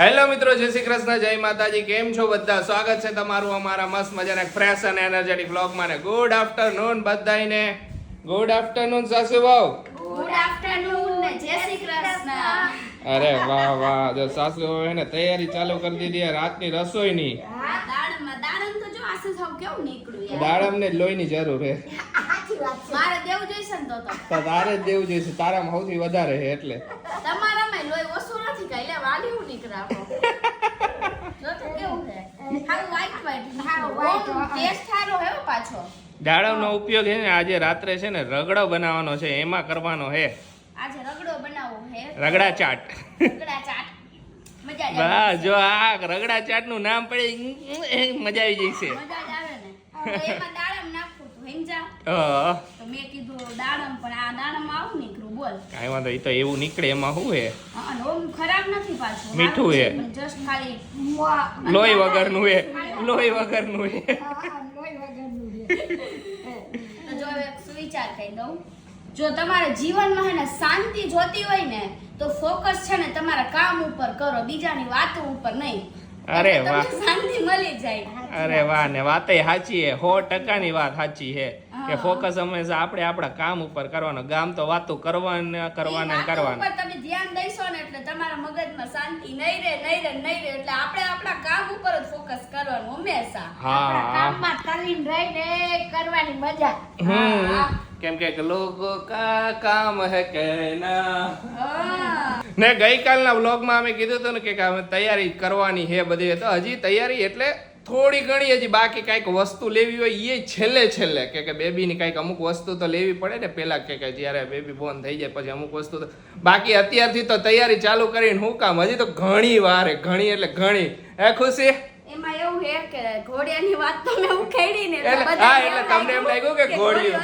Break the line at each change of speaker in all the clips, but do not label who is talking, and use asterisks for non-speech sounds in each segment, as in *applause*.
Hello મિત્રો જય શ્રી કૃષ્ણ જય માતાજી કેમ છો બધા? સ્વાગત છે તમારું અમારા મસ્ત મજાના ફ્રેશ અને એનર્જેટિક બ્લોગમાં ને ગુડ આફ્ટરનૂન બધાને ગુડ આફ્ટરનૂન સાસુ બહુ
ગુડ આફ્ટરનૂન ને જય શ્રી કૃષ્ણ.
અરે વાહ વાહ. જો સાસુ હવે એને તૈયારી ચાલુ કરી દીધી રાતની રસોઈની.
દાડમ તો જો આસુ સાવ કેવું નીકળ્યું
દાડમ ને લોહીની જરૂર છે.
મારે દેવું જોઈશે ને તો
તારે જ દેવું જોઈશે. તારામાં સૌથી વધારે છે એટલે.
તમારામાં લોહી ઓછું નથી કઈ લે વાલી હું નીકળાવો
દાડમનો ઉપયોગ છે ને આજે રાત્રે છે ને રગડો બનાવવાનો છે. એમાં કરવાનો છે.
આજે રગડો બનાવવો હે
રગડા ચાટ.
રગડા ચાટ. મજા
વાહ જો આ રગડા ચાટનું નામ પડે. મજા આવી જશે.
મજા આવે ને. એમાં દાડમ નાખવું તું હેંજા
હા
તો મેં કીધું દાડમ પણ આ દાડમ આવું નીકળું બોલ.
કાંઈ વાંધો એ તો એવું નીકળે એમાં શું હે?
ઓમ ખરાબ નથી પાછું.
મીઠું હે.
જસ્ટ ખાલી
લોહી વગરનું હે? લોહી વગરનું હે?
તો જો હવે સુવિચાર કહી દઉં. જો તમારા જીવનમાં હે ને શાંતિ જોતી હોય ને તો ફોકસ છે ને તમારા કામ ઉપર કરો બીજાની વાતો ઉપર નહીં.
અરે વાહ.
શાંતિ મળી જાય
અરે વાહ ને વાતે સાચી હે. સો ટકાની વાત સાચી હે. કે ફોકસ હંમેશા આપણે આપણા કામ ઉપર કરવાનો. ગામ તો વાતો કરવાના કરવાના કરવાના.
તમે ધ્યાન દઈશો ને એટલે તમારા મગજમાં શાંતિ નહીં રહે નહીં રહે નહીં રહે. એટલે આપણે આપણા કામ ઉપર જ ફોકસ કરવાનું હંમેશા.
હા
કામમાં તલીન રહીને કરવાની મજા.
હમ.
હા.
કેમ કે લોકો કા કામ હે કે ને. ગઈકાલના વ્લોગમાં અમે કીધું હતું ને કે અમે તૈયારી કરવાની હે બધી. તો હજી તૈયારી એટલે થોડી ઘણી હજી બાકી કાંઈક વસ્તુ લેવી હોય એ છેલ્લે છેલ્લે. કે કે બેબીની કાંઈક અમુક વસ્તુ તો લેવી પડે ને પહેલાં કે કે જ્યારે બેબી બોર્ન થઈ જાય પછી અમુક વસ્તુ તો. બાકી અત્યારથી તો તૈયારી ચાલુ કરીને હું કામ? હજી તો ઘણી વાર ઘણી એટલે ઘણી. હે ખુશી?
એમાં એવું હે કે ઘોડિયાની વાત તમે ઉખેડીને
એટલે- હા, એટલે તમને એમ લાગ્યું કે ઘોડિયું.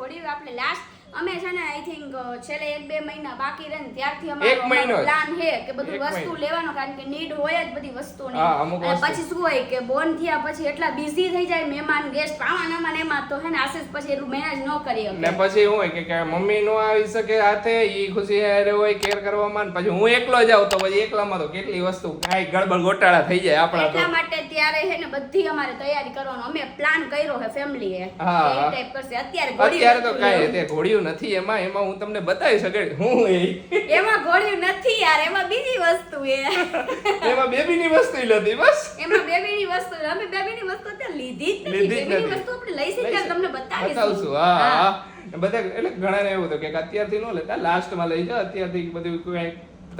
અત્યારે અત્યારે ઘોડિયું એટલે ઘોડિયું આપણે લાસ્ટ અમે છે ને આઈ થિંક છેલ્લે એક બે મહિના બાકી રહે ને ત્યારથી
અમારો
પ્લાન છે કે બધું વસ્તુ લેવાનો કારણ કે નીડ હોય જ બધી વસ્તુની. પછી શું હોય કે બોન થયા પછી એટલા બિઝી થઈ જાય મહેમાન ગેસ્ટ આમાં આમાં એમાં તો હે ને આશીષ પછી એટલું મેનેજ ન કરી શકે.
ને પછી શું હોય કે મમ્મી નો આવી શકે હાથે ઈ ખુશી હારે હોય કેર કરવામાં ને પછી હું એકલો જાઉં તો પછી એકલામાં તો કેટલી વસ્તુ કાઈ ગડબડ ગોટાળા થઈ જાય આપણા
એટલા માટે ત્યારે હે ને બધી અમારે તૈયારી કરવાનો. અમે પ્લાન કર્યો હે ફેમિલી એ.
હા.
ટાઈપ કરશે. અત્યારે
અત્યારે તો
કાઈ
કાંઈ
ઘોડી
અત્યારે ઘોડિયું નથી એમાં એમાં હું તમને બતાવી શકે હું એ
એમાં ઘોડિયું નથી યાર એમાં બીજી વસ્તુ એ.
એમાં બેબીની વસ્તુ લીધી બસ.
એમાં બેબીની વસ્તુ અમે બેબીની વસ્તુ અત્યારે લીધી જ નથી. બેબીની વસ્તુ આપણે લઈશું શકીએ તમને બતાવીશું.
હા બધા એટલે ઘણા એવું હતું કે અત્યારથી ન લેતા લાસ્ટમાં લઈ જાઓ અત્યારથી બધું કોઈ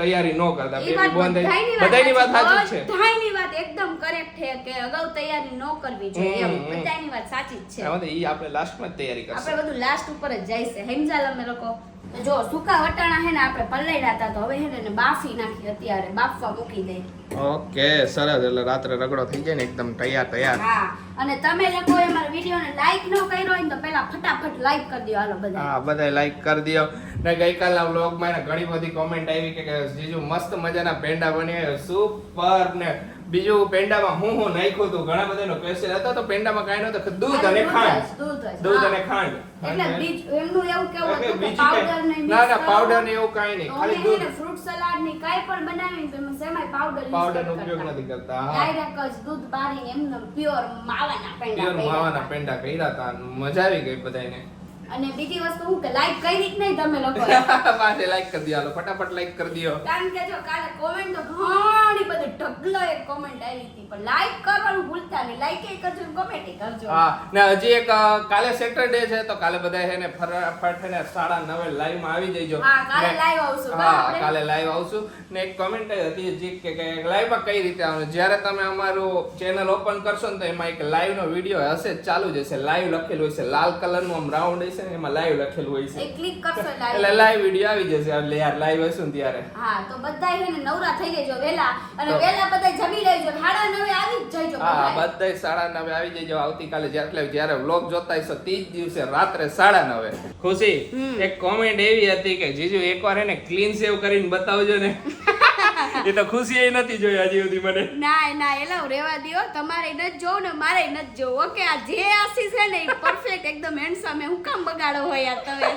તૈયારી ન કરતા. બેબી બોર્ન થઈ બધાની વાત સાચી. છે.
બધાની વાત એકદમ કરેક્ટ છે કે અગાઉ તૈયારી ન કરવી જોઈએ એમ.
હમ.
વાત સાચી જ છે.
હવે તો ઈ આપણે લાસ્ટમાં જ તૈયારી કરશું.
આપણે બધું લાસ્ટ ઉપર જ જાય છે હેમજાલ અમે લોકો જો સુકા વટાણા હે ને આપણે પલાળ્યા હતા તો હવે હે ને બાફી નાખી અત્યારે. બાફવા મૂકી દઈ
ઓકે સરસ. એટલે રાત્રે રગડો થઈ જાય ને એકદમ તૈયાર તૈયાર.
હા અને તમે લોકો અમારા વિડીયોને લાઈક ન કર્યો હોય ને તો પહેલા ફટાફટ લાઈક કરી દો. હાલો બધા
હા બધા લાઈક કરી દો. ને ગઈકાલના વ્લોગમાં એને ઘણી બધી કોમેન્ટ આવી કે જીજુ મસ્ત મજાના પેંડા બન્યા સુપર ને બીજું પેંડામાં હું હું નાખ્યું હતું? ઘણા બધાનો ક્વેશ્ચન હતો તો પેંડામાં કાંઈ નહોતું. દૂધ અને ખાંડ.
દૂધ.
અને ખાંડ. ના ના પાવડર ને એવું કાંઈ નહીં. ખાલી દૂધ.
ફ્રૂટ સલાડની કાંઈ પણ બનાવીને તો એમાં સેમાય પાવડર
પાવડર નો ઉપયોગ નથી કરતા
ડાયરેક્ટ જ દૂધ બારીને એમને પ્યોર માવાના પેંડા
પ્યોર માવાના
હતા.
પેંડા કર્યા હતા. મજા આવી ગઈ બધાને
અને બીજી વસ્તુ હું કે લાઈક કઈ રીત નહીં તમે લોકો. *laughs*
પાસે લાઈક કરી દો. ફટાફટ લાઈક કરી દો.
કારણ કે જો કાલે કોમેન્ટ તો ઘણી બધી ઢગલો એક કોમેન્ટ આવી હતી પણ લાઈક કરવાનું ભૂલતા નહીં. લાઈક એ કરજો કોમેન્ટ કરજો.
હા ને હજી એક કાલે સેટરડે છે તો કાલે બધા છે ને ફટાફટ છે ને સાડા નવે લાઈવમાં આવી જઈજો.
હા, કાલે લાઈવ આવશું,
હા કાલે લાઈવ આવશું. ને એક કોમેન્ટ હતી હજી કે કે લાઈવમાં કઈ રીતે આવવાનું? જ્યારે તમે અમારું ચેનલ ઓપન કરશો ને તો એમાં એક લાઈવ નો વીડિયો હશે ચાલુ જ હશે. લાઈવ લખેલું હશે. લાલ કલરનું આમ રાઉન્ડ હશે. ને એમાં લાઈવ લખેલું હોય
એ
છે
ક્લિક કરશો
એટલે લાઈવ વિડિયો આવી જશે. એટલે યાર લાઈવ હશે ને ત્યારે.
હા તો બધા છે ને નવરા થઈ જજો વેલા. અને વેલા બધા જમી લેજો સાડા નવે આવી જ જજો
હા
બધાય.
બધાય સાડા નવે આવી જજો. આવતીકાલે જ્યારે જ્યારે વ્લોગ જોતા હશો તે જ દિવસે રાત્રે સાડા નવે. ખુશી? એક કોમેન્ટ એવી હતી કે જીજુ એકવાર એને ક્લીન સેવ કરીને બતાવજો ને. એ તો ખુશી એ નથી જોઈ હજી સુધી મને.
ના ના એલા રેવા દ્યો. તમારે નથી જોવું ને મારે નથી જોવું. ઓકે, આ જે આશી છે ને એ પરફેક્ટ એકદમ હેન્ડસમ હું કામ બગાડો હોય યાર તમે.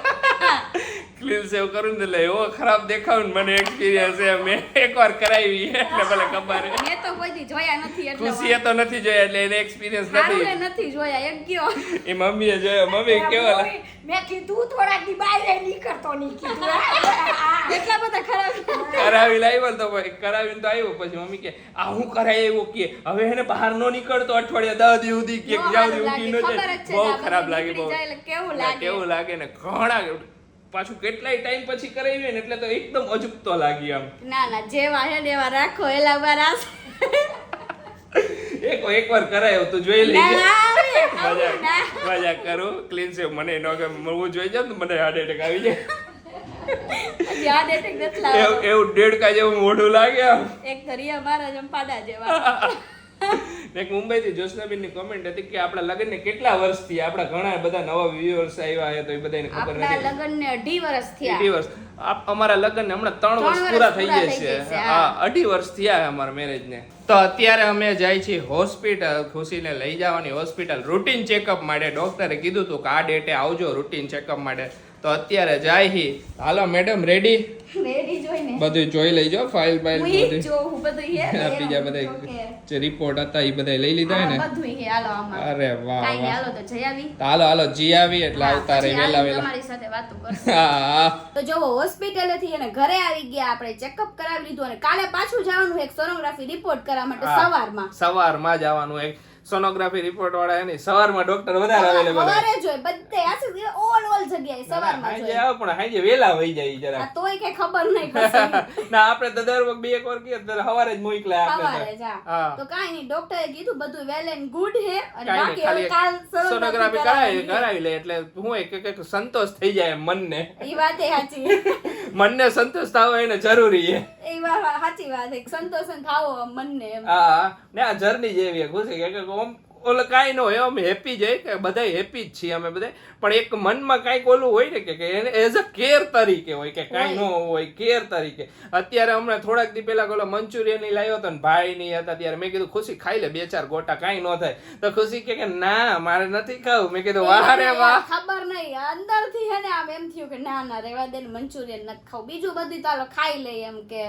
ક્લીન સેવ કરું ને એટલે એવો ખરાબ દેખાવ ને મને એક્સપિરિયન્સ છે મેં એકવાર કરાવી એટલે ભલે ખબર
મેં તો કોઈ જોયા નથી એટલે
ખુશીએ તો નથી જોયા એટલે એને એક્સપિરિયન્સ નથી.
નથી જોયા એક ગયો.
એ મમ્મીએ જોયા. મમ્મી કેવા
મેં કીધું થોડાક દી બહાર નીકળતો નહીં કીધું.
એટલા બધા ખરાબ.
કરાવી લાવ્યો તો કરાવીને તો આવ્યો. પછી મમ્મી કે આ હું કરાય એવું કે હવે એને બહાર નો નીકળતો અઠવાડિયા દસ દી સુધી કે જ્યાં સુધી ઊંઘી ન જાય. બહુ ખરાબ લાગે બહુ.
કેવું લાગે
ને ઘણા પાછું કેટલાય ટાઈમ પછી કરાવી ને એટલે તો એકદમ અજુકતો લાગી આમ.
ના ના જેવા હે દેવા રાખો એલા બરાસ
એક એકવાર કરાયો તો જોઈ લેજે મજાક મજાક કરું ક્લીન સેવ મને ન કે મળવું જોઈ જાવ ને તો મને હાર્ટ એટેક આવી જાય.
યાદ એટેક નથી
એવું દેડકા જેવું મોઢું લાગે
એક તો રિયા મારા જેમ પાડા જેવા.
એક મુંબઈથી જોશનાબેનની કોમેન્ટ હતી કે આપણા લગ્નને કેટલા વર્ષ થયા? આપણા ઘણા બધા નવા વ્યુઅર્સ આવ્યા છે તો એ બધાને ખબર નથી.
લગ્ન લગ્નને અઢી વર્ષ થયા.
અઢી વર્ષ. અમારા લગ્નને હમણાં ત્રણ વર્ષ પૂરા થઈ
ગયા
છે. હા. અઢી વર્ષ થયા અમારા મેરેજ ને. તો અત્યારે અમે જાય છીએ હોસ્પિટલ ખુશીને લઈ જવાની હોસ્પિટલ રૂટીન ચેકઅપ માટે ડોક્ટરે કીધું હતું કે આ ડેટે આવજો રૂટીન ચેકઅપ માટે. તો અત્યારે જાય હી. હાલો મેડમ રેડી
રેડી જોઈને.
બધું જોઈ લેજો ફાઇલ ફાઇલ
બધું જો
બધું
હે
બીજા બધા જે રિપોર્ટ હતા એ બધા લઈ લીધા હે ને?
બધું હે હાલો આમાં.
અરે વાહ વાહ.
હાલો તો જઈ આવી.
હાલો હાલો જી આવી એટલે આવતા રહી વેલા વેલા
તમારી સાથે વાતો *laughs* કરશું.
હા
તો જો હોસ્પિટલેથી એને ઘરે આવી ગયા આપણે ચેકઅપ કરાવી લીધું અને કાલે પાછું જવાનું એક સોનોગ્રાફી રિપોર્ટ કરવા માટે. સવારમાં.
સવારમાં જવાનું એક સોનોગ્રાફી રિપોર્ટ વાળા એની સવારમાં ડોક્ટર વધારે અવેલેબલ
સવારે જોઈ બધે આશી ઓલ ઓલ જગ્યાએ સવારમાં જોઈ
આવે પણ હાંજે વેલા વહી જાય જરા
તોય કઈ ખબર નહીં *laughs* પછી.
ના આપણે તો દર વખત બે એક વાર તો સવારે જ મોકલા આપણે
સવારે
તો. હા.
કાંઈ નહીં ડોક્ટરે કીધું બધું વેલ એન્ડ ગુડ હે અને બાકી હવે કાલ
સોનોગ્રાફી કરાવી
કરાવી
લે એટલે હું એક એક સંતોષ થઈ જાય મનને.
એ વાતે સાચી.
મનને સંતોષ થવો એને જરૂરી છે.
એ વાત સાચી વાત છે. સંતોષ થાવો મનને
હા ને આ જર્ની જેવી છે. ખુશી કે ઓમ ઓલે કાંઈ ન હોય અમે હેપી જઈ કે બધા હેપી જ છીએ અમે બધા પણ એક મનમાં કાંઈક ઓલું હોય ને કે એને એઝ અ કેર તરીકે હોય કે કાંઈ ન હોય કેર તરીકે. અત્યારે હમણાં થોડાક દી પહેલાં ઓલો મંચુરિયન લાવ્યો હતો ને ભાઈ નહીં હતા ત્યારે મેં કીધું ખુશી ખાઈ લે બે ચાર ગોટા કાંઈ ન થાય. તો ખુશી કે કે ના મારે નથી ખાવું. મેં કીધું વાહ રે વાહ
ખબર નહીં. અંદરથી હે ને આમ એમ થયું કે ના ના રેવા દે ને મંચુરિયન નથી ખાવું. બીજું બધું તો હાલો ખાઈ લઈએ એમ કે.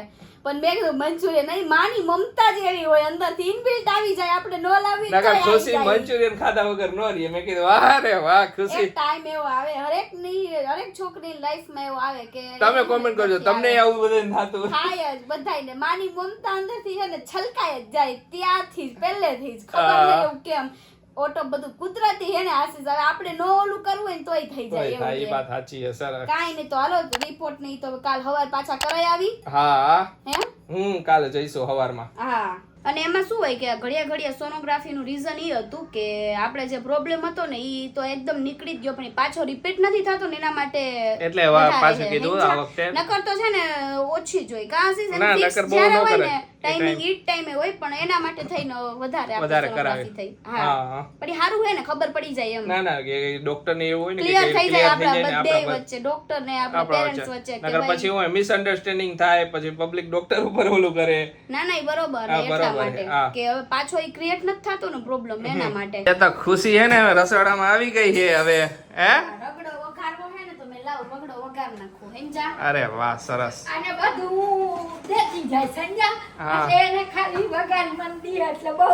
પણ મેં કીધું મંચુરિયન નહીં માની મમતા જ એવી હોય અંદરથી ઇનબિલ્ટ આવી જાય આપણે નો લાવી
નકર ખુશી મંચુરિયન ખાધા વગર નો રહે. મેં કીધું વાહ રે વાહ ખુશી.
ટાઈમ એવો આવે હરેકની હરેક છોકરી લાઈફમાં એવો આવે કે
તમે કોમેન્ટ કરજો તમને આવું. બધું થાતું
થાય જ બધાયને. માની મમતા અંદરથી છે ને છલકાય જ જાય ત્યાંથી જ પહેલેથી જ. ખબર નહીં કેમ. ઓટો બધું કુદરતી હે ને આશીષ હવે આપણે નો ઓલું કરવું હોય ને તોય થઈ જાય
થાય એ વાત સાચી છે સર.
કાઈ નહીં તો હાલો રિપોર્ટ નહીં તો કાલ હવાર પાછા કરાઈ આવી.
હા.
હે?
હું કાલે જઈશું સવારમાં
હા. અને એમાં શું હોય કે ઘડિયા ઘડિયા સોનોગ્રાફીનું રીઝન એ હતું કે આપણે જે પ્રોબ્લેમ હતો ને એ તો એકદમ નીકળી જ ગયો પણ પાછો રિપીટ નથી થતો ને એના માટે
એટલે પાછું કીધું આ વખતે.
નકર તો છે ને ઓછી જોઈ કાં છે
ના, નકર બહુ
જ્યારે
ન
હોય. ને ટાઈમિંગ
ઈટ
ઈ ટાઈમે હોય પણ એના માટે થઈને વધારે
વધારે કરાવી.
થઈ.
હા.
પણ સારું હોય ને ખબર પડી જાય એમ.
ના ના કે ડોક્ટર ને એવું હોય ને
ક્લિયર થઈ જાય આપણા બધે વચ્ચે ડોક્ટર ને આપણા પેરેન્ટ્સ
વચ્ચે. નકર પછી હોય મિસઅન્ડરસ્ટેન્ડિંગ થાય પછી પબ્લિક ડોક્ટર ઉપર ઓલું કરે.
ના ના એ બરોબર. એટલા
બરોબર
માટે. કે હવે પાછો એ ક્રિએટ નથી થતો ને પ્રોબ્લેમ એના માટે.
એ તો ખુશી હે ને રસોડામાં આવી ગઈ છે હવે હે?
રગડો વઘારવો હે ને તો મે લાવ રગડો વઘાર નાખું હેંજા
અરે વાહ સરસ.
અને બધું દેતી જાય સંજા. એટલે એને ખાલી વઘાર મન દી એટલે બહુ.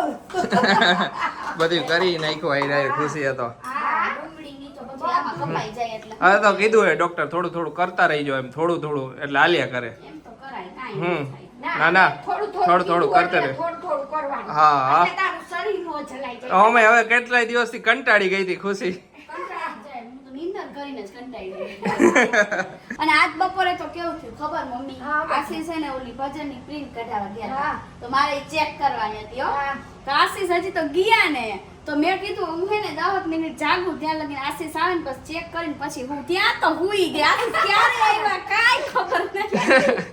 *laughs*
બધું કરી નાખ્યું આઈ રાય ખુશી હતો હવે તો કીધું હે ડોક્ટર થોડું થોડું કરતા રહીજો એમ થોડું થોડું એટલે હાલ્યા કરે.
એમ તો કરાય કાંઈ
હમ. ના ના
થોડું
થોડું કરતે રહે.
થોડું થોડું કરવાનું.
હા, હા.
એટલે તારું શરીર નો જલાઈ જાય
અમે હવે કેટલાય દિવસથી કંટાળી ગઈ હતી ખુશી.
કંટાળી જાય. હું તો નીંદર કરીને જ કંટાળી ગઈ. અને આજ બપોરે તો કેવું થયું ખબર મમ્મી? આશીષ છે ને ઓલી ભજનની પ્રિન્ટ કઢાવા ગયા તો મારે ચેક કરવાની હતી હો. તો આશીષ હજી તો ગયા ને. તો મેં કીધું હું હે ને દસ મિનિટ જાગું ત્યાં લગીને આશીષ આવે ને પછી ચેક કરીને પછી હું ત્યાં તો હુઈ ગયા ક્યારે આવ્યા? કાંઈ ખબર
આ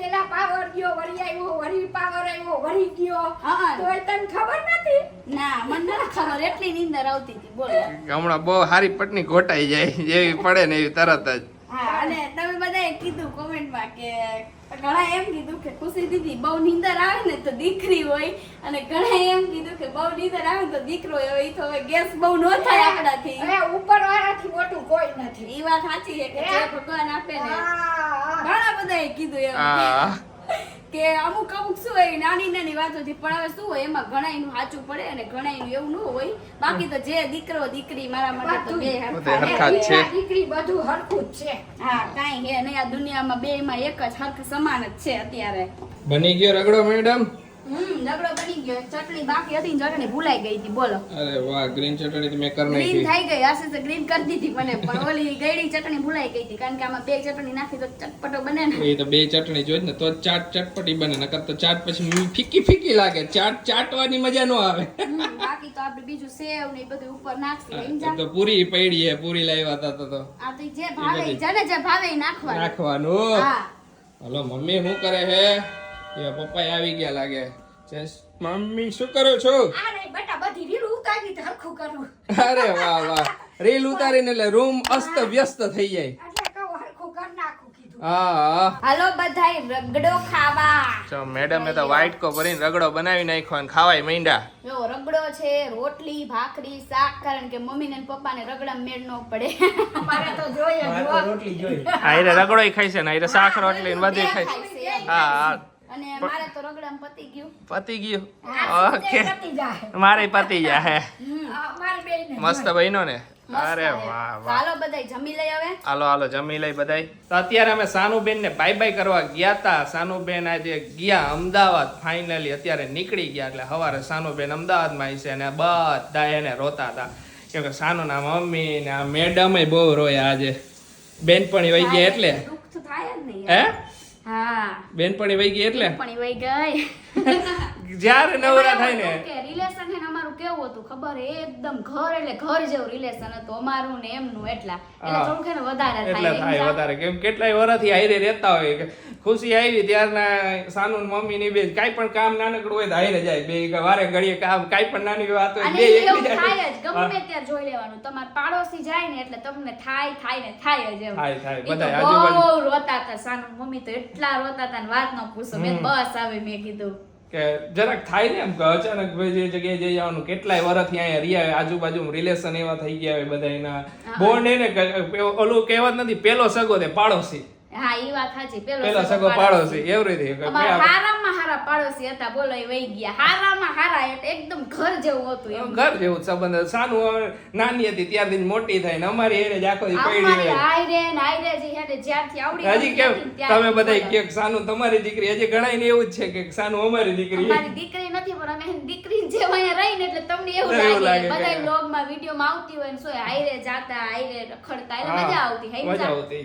પેલા પાવર ગયો વળી આવ્યો વળી પાવર આવ્યો વળી ગયો.
હા.
તો તને ખબર નથી?
ના મને ન ખબર એટલી નીંદર આવતી હતી બોલ.
હમણાં બહુ હારી પટની ઘોટાઈ જાય જેવી પડે ને એવી તરત જ.
હા અને તમે બધાએ કીધું કોમેન્ટમાં કે ઘણા એમ કીધું કે ખુશી દીદી બહુ નીંદર આવે ને તો દીકરી હોય અને ઘણા એમ કીધું કે બહુ નીંદર આવે તો દીકરો હોય હવે તો હવે ગેસ બહુ નો થાય આપણાથી.
હવે ઉપર વાળાથી મોટું કોઈ નથી.
એ વાત સાચી છે કે ભગવાન આપે ને બધાએ કીધું એમ. *laughs* કે અમુક અમુક શું હોય નાની નાની વાતોથી પણ હવે શું હોય એમાં ઘણા એનું સાચું પડે અને ઘણા એનું એવું ન હોય. બાકી તો જે દીકરો દીકરી મારા માટે તો બે હરખા
હરખા છે.
દીકરી બધું હરખું જ છે.
હા કાઈ હે નહીં. આ દુનિયામાં બે માં એક જ હરખ સમાન જ છે અત્યારે.
બની ગયો રગડો મેડમ?
હમ રગડો બની ગયો. ચટણી બાકી હતી ચટણી ભૂલાઈ ગઈ હતી બોલો.
અરે વાહ ગ્રીન ચટણી મેં કરી
ગ્રીન થઈ ગઈ આશીષે ગ્રીન કરી દીધી મને પણ ઓલી ગળી ચટણી ભૂલાઈ ગઈ હતી કારણ કે આમાં બે ચટણી નાખી તો ચટપટો બને ને.
એ તો બે ચટણી જોઈ ને તો ચાટ ચટપટી બને નકર તો ચાટ પછી ફીકી ફીકી લાગે ચાટ ચાટવાની મજા ન આવે.
બાકી તો આપણે બીજું સેવ ને બધું ઉપર નાખી લઈને
તો પૂરી પડી હે પૂરી લાવ્યા હતા તો
આ તો જે ભાવે જેને જે ભાવે નાખવાનું.
નાખવાનું. હલો મમ્મી શું કરે હે? એ પપ્પા આવી ગયા લાગે. જસ મમ્મી શું કરો છો?
અરે બેટા બધી રીલ ઉતારી તો હરખું કરવું
અરે વાહ વાહ. રીલ ઉતારીને એટલે રૂમ અસ્ત વ્યસ્ત થઈ જાય.
એટલે કહું હરખું કર નાખું કીધું.
હા હા.
હાલો બધાય રગડો ખાવા.
તો મેડમે તો વાઈટ કો ભરીને રગડો બનાવી નાખ્યો અને ખાવાય માંડ્યા
જો રગડો છે રોટલી ભાખરી શાક કારણ કે મમ્મી ને પપ્પાને રગડા મેળ નો પડે.
અમારે તો જોઈએ જો
આયરે રગડોય ખાય છે ને આયરે શાક રોટલી ને બધું ખાય છે.
છે.
હા હા.
અને મારે તો રગડામાં પતી ગયું.
પતી ગયું? ઓકે.
જાય.
મારે પતી ગયા હે.
અમારે બેયને
મસ્ત બહેનો ને? અરે વાહ વાહ.
હાલો બધાય જમી લઈ હવે.
હાલો હાલો જમી લઈ બધાય. તો અત્યારે અમે સાનુબેન ને બાય બાય કરવા ગયા તા. સાનુબેન આજે ગયા અમદાવાદ ફાઇનલી અત્યારે નીકળી ગયા એટલે સવારે સાનુબેન અમદાવાદમાં આવી છે અને બધા એને રોતા હતા કેમ કે સાનુના મમ્મી ને આ મેડમ બહુ રોયા આજે. બેનપણી વહી ગયા એટલે.
નહીં.
હે. બેનપણી વહી ગઈ એટલે?
પણ વહી ગઈ. *laughs*
જ્યારે નવરા થાય ને.
રિલેશન કેવું હતું ખબર? એકદમ ઘર એટલે ઘર જેવું રિલેશન હતું અમારું ને એમનું એટલા. એટલે. ને વધારે
એટલે
થાય
વધારે. કેમ કેટલાય વર્ષથી હાઈરે રહેતા હોય કે ખુશી આવી ત્યારના સાનુ મમ્મી ની બે. કાઈ પણ કામ નાનકડું હોય તો હાઈરે જાય બે. વારે ઘડીએ કામ કાઈ પણ નાની વાત હોય બે એક
થાય જ. ગમે ત્યાં જોઈ લેવાનું. તમાર પાડોશી જાય ને એટલે તમને થાય થાય ને થાય જ એમ.
થાય, થાય. બધા આજુબાજુ.
રોતા હતા સાનુ. મમ્મી તો એટલા રોતા હતા ને વાત ન પૂછો. મેં બસ આવે મેં કીધું.
કે જરાક થાય ને એમ કે અચાનક ભાઈ જે જગ્યાએ જઈ જવાનું કેટલાય વર્ષથી અહીંયા રહ્યા હોય, આજુબાજુ રિલેશન એવા થઈ ગયા હોય બધાયના. બોન્ડ એને ઓલું કહેવત નથી પેલો સગો તે પાડોશી.
હા ઈ વાત સાચી. પેલો
પેલો સગો પાડોશી એવી
હારામાં હારા પાડોશી હતા બોલો એ વહી ગયા. હારામાં હારા એટલે એકદમ ઘર જેવું હતું એમ.
ઘર જેવું સંબંધ સાનું નાની હતી ત્યારથી મોટી થઈ ને અમારી એને જ આખો પડી
આયરે ને આયરે જે હે જ્યારથી આવડી
હજી કેમ
હતી ને ત્યારથી
તમે બધા. કે સાનું તમારી દીકરી હજી ઘણા ને એવું જ છે કે સાનું અમારી દીકરી.
અમારી દીકરી નથી પણ અમે દીકરી જેમ અહીંયા રહી ને એટલે તમને એવું લાગે. બધા
માં
લોગમાં વિડીયોમાં આવતી હોય ને શું આયરે જાતા આયરે રખડતા એટલે મજા આવતી હાઈ
મજા આવતી.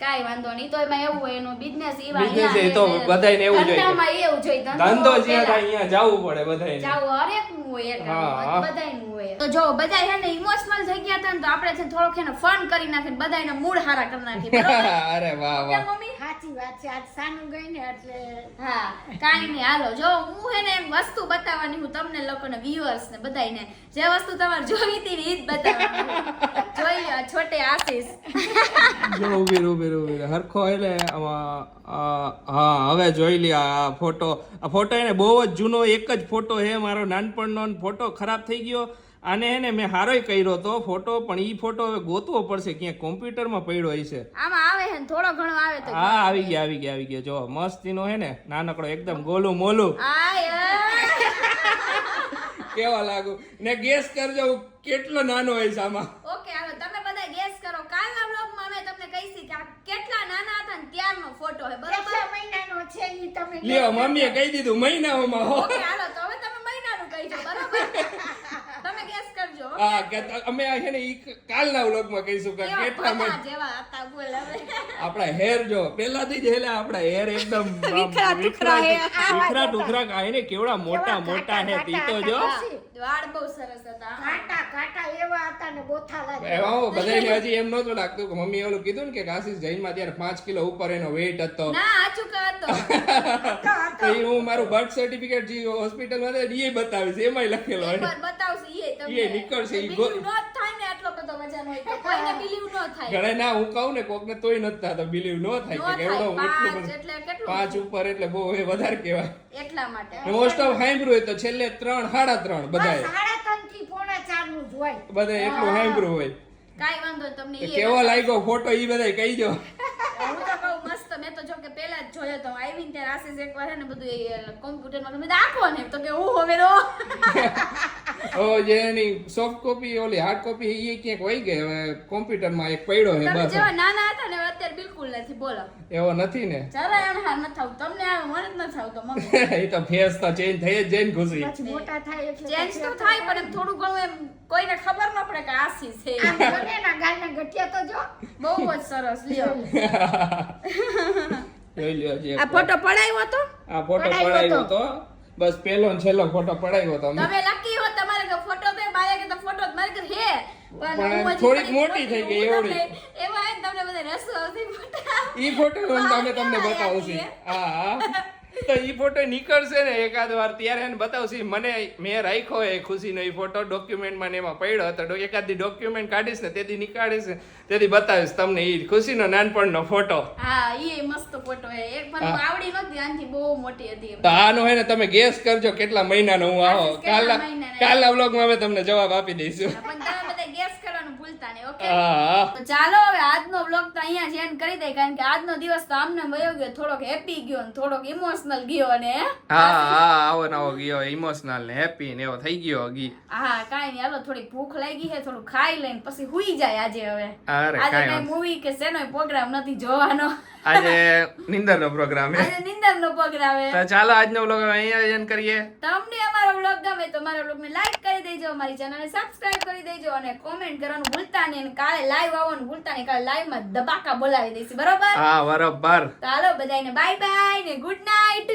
કાઈ વાંધો નહીં તો એમાં એવું હોય એનો બિઝનેસ
Business એ તો બધાયને એવું જોઈએ.
ધંધામાં એવું જોઈએ
ધંધો જ્યાં અહીંયા જવું પડે બધાય
જાવું હરેકનું હોય એક બધાયનું હોય. તો જો બધાય હે ને ઇમોશનલ થઈ ગયા હતા ને તો આપણે છે થોડોક એને ફન કરી નાખીને બધાયને મૂડ હારા કરી નાખી? *laughs*
અરે વાહ વાહ.
મમ્મી
સાચી વાત છે. આજ સાનું ગઈ ને એટલે
હા. કાંઈ નહીં. હાલો જો હું હે ને વસ્તુ બતાવવાની હું તમને લોકોને વ્યુઅર્સ ને બધાયને જે વસ્તુ તમારે જોવી હતી ને જ બતાવવાની જોઈ છોટે આશીષ.
જો ઊભી ઊભી ઊભી હરખો એટલે હા હવે જોઈ લી આ ફોટો. આ ફોટો એને બહુ જ જૂનો એક જ ફોટો હે. મારો નાનપણનો ને ફોટો ખરાબ થઈ ગયો. આને એને મેં હારોય કર્યો તો ફોટો પણ ઈ ફોટો હવે ગોતવો પડશે ક્યાંક કોમ્પ્યુટરમાં પડ્યો હશે
આમાં આવે છે ને થોડો ઘણો આવે તો
હા આવી ગયા આવી ગયા આવી ગયા. જો મસ્તીનો હે ને નાનકડો એકદમ ગોલું મોલું. કેવા લાગુ? ને ગેસ કરજો કેટલો નાનો હોય છે આમાં.
ઓકે હાલો તમે બધા ગેસ કરો. કાલના બ્લોગમાં અમે તમને કહીશી કે આ કેટલા નાના હતા ને ત્યારનો ફોટો છે બરાબર?
મહિનાનો છે ઈ તમે
લ્યો મમ્મીએ કહી દીધું મહિનાઓમાં હો.
ઓકે હાલો તો હવે તમે મહિનાનું કહી દો ગેસ કરજો.
હા કે અમે છે ને ઈ કાલના વ્લોગમાં કહીશું કે કેટલા
હવે.
આપણા હેર જો પહેલાથી જ હેલા આપણા હેર એકદમ
વિખરા ટુકરા હે.
વિખરા ટુકરા કાય ને કેવડા મોટા મોટા હે તી તો જો.
વાળ બહુ સરસ હતા.
કાંટા કાંટા એવા હતા ને બોથાલા જેવા.
એવા હો બધાને હજી એમ નહોતું લાગતું કે મમ્મી ઓલું કીધું ને કે કાશીસ જૈનમાં ત્યારે પાંચ કિલો ઉપર એનો વેઇટ હતો.
ના આચું હતો
તો એ હું મારું બર્થ સર્ટિફિકેટ જે હોસ્પિટલમાં એ બતાવીશ એમાંય લખેલો હોય.
બતાવશે બતાવશે ઈ
એ નીકળશે, એ ગો-
બીજું નો જ થાય ને આટલો બધો વજન વજન હોય તો કોઈને *laughs* believe ન થાય.
ઘણા ના હું કહું ને કોક ને તોય નથી થતો બિલીવ ન થાય કે એવડો
પાંચ એટલે
પાંચ ઉપર એટલે બહુ એ વધારે કહેવાય.
એટલા માટે.
મોસ્ટ ઓફ સાંભળ્યું હોય તો છેલ્લે ત્રણ સાડા ત્રણ બધાએ
સાડા ત્રણથી પોણા ચારનું જ હોય.
બધા એટલું સાંભળ્યું હોય.
કાઈ વાંધો તમને
કેવો લાગ્યો ફોટો ઈ બધા કહી દો
હું તો કહું મસ્ત મેં તો જો કે પહેલા જ જોયો તો આવીને ત્યારે આશીષ એકવાર હે ને બધું કોમ્પ્યુટરમાં તમે આખો ને. તો કે હું હવે રો
ઓ *laughs* જે એની સોફ્ટ કોપી ઓલી હાર્ડ કોપી એ ક્યાંક વહી ગઈ હવે કોમ્પ્યુટરમાં એક પડ્યો
હે
બસ
જેવા નાના હતા ને અત્યારે બિલકુલ નથી બોલો.
એવો નથી ને?
જરા એમ હાર ન થાવ તમને આવે મને જ નથી આવતો મમ્મી
એ તો ફેસ તો ચેન્જ થઈ જ જઈને ને ખુશી.
પછી મોટા થાય એટલે
ચેન્જ તો થાય પણ એમ થોડું ઘણું એમ કોઈને ખબર ન પડે કે આશીષ છે.
આમ ના ગાલના ગઠિયા તો જો.
બહુ જ સરસ લ્યો. *laughs*
જોઈ લ્યો જે
આ ફોટો પડાયો તો
આ ફોટો
પડાયો
પડાવ્યો
તો.
તો બસ પેલો ને છેલ્લો ફોટો પડાયો હતો.
તમે લકી હો તમારે કે ફોટો બે મારે કે તો ફોટો મારે કે હે
પણ થોડીક મોટી થઈ ગઈ એવડી.
એમાં તમને બધા રસો આવતી ફોટા.
ઈ ફોટો હું તમને
તમને
બતાવું
છું.
હા હા. તો એ ફોટો નીકળશે ને એકાદ વાર ત્યારે એને બતાવશે મને મેં રાખ્યો એ ખુશીનો એ ફોટો ડોક્યુમેન્ટમાં ને એમાં પડ્યો હતો. એકાદ દી ડોક્યુમેન્ટ કાઢીશ ને તેથી નીકાળીશ ને તેથી બતાવીશ તમને એ ખુશીનો નાનપણનો ફોટો
હા એ મસ્ત ફોટો હે એક પણ આવડી નહોતી આનથી બહુ મોટી હતી
તો આનો હે ને તમે ગેસ કરજો કેટલા મહિનાનો હું આવો. કાલના કાલના વ્લોગમાં અમે તમને જવાબ આપી દઈશું.
પણ તમે બધા ગેસ કરવાનું ભૂલતા નહીં ઓકે તો ચાલો હવે આજનો બ્લોગ તો અહીંયા જ એન્ડ કરી દે કારણ કે આજનો દિવસ તો આમને વયો ગયો થોડોક હેપી ગયો ને થોડોક ઇમોશનલ ગયો ને
હા? હા આવો નવો ગયો ઇમોશનલ ને હેપી ને એવો થઈ ગયો ગી
હા કાઈ નહીં હાલો થોડી ભૂખ લાગી છે થોડું ખાઈ લઈને પછી હુઈ જાય આજે હવે. આજે
કાંઈ
મૂવી કે શેનો પ્રોગ્રામ નથી જોવાનો.
આજે નિંદરનો પ્રોગ્રામ
આજે નિંદર નો પ્રોગ્રામ
તો ચાલો આજનો વ્લોગ અહીંયા એન્ડ કરીએ.
તમને અમારો વ્લોગ ગમે તો અમારા વ્લોગને લાઈક કરી દેજો અમારી ચેનલને સબસ્ક્રાઇબ કરી દેજો અને કોમેન્ટ કરવાનું ભૂલતા નહીં અને કાલે લાઈવ આવવાનું ભૂલતા નહીં. કાલે લાઈવમાં દબાકા બોલાવી દઈશું. બરોબર?
હા બરોબર.
તો હાલો બધાને બાય બાય ને ગુડ નાઇટ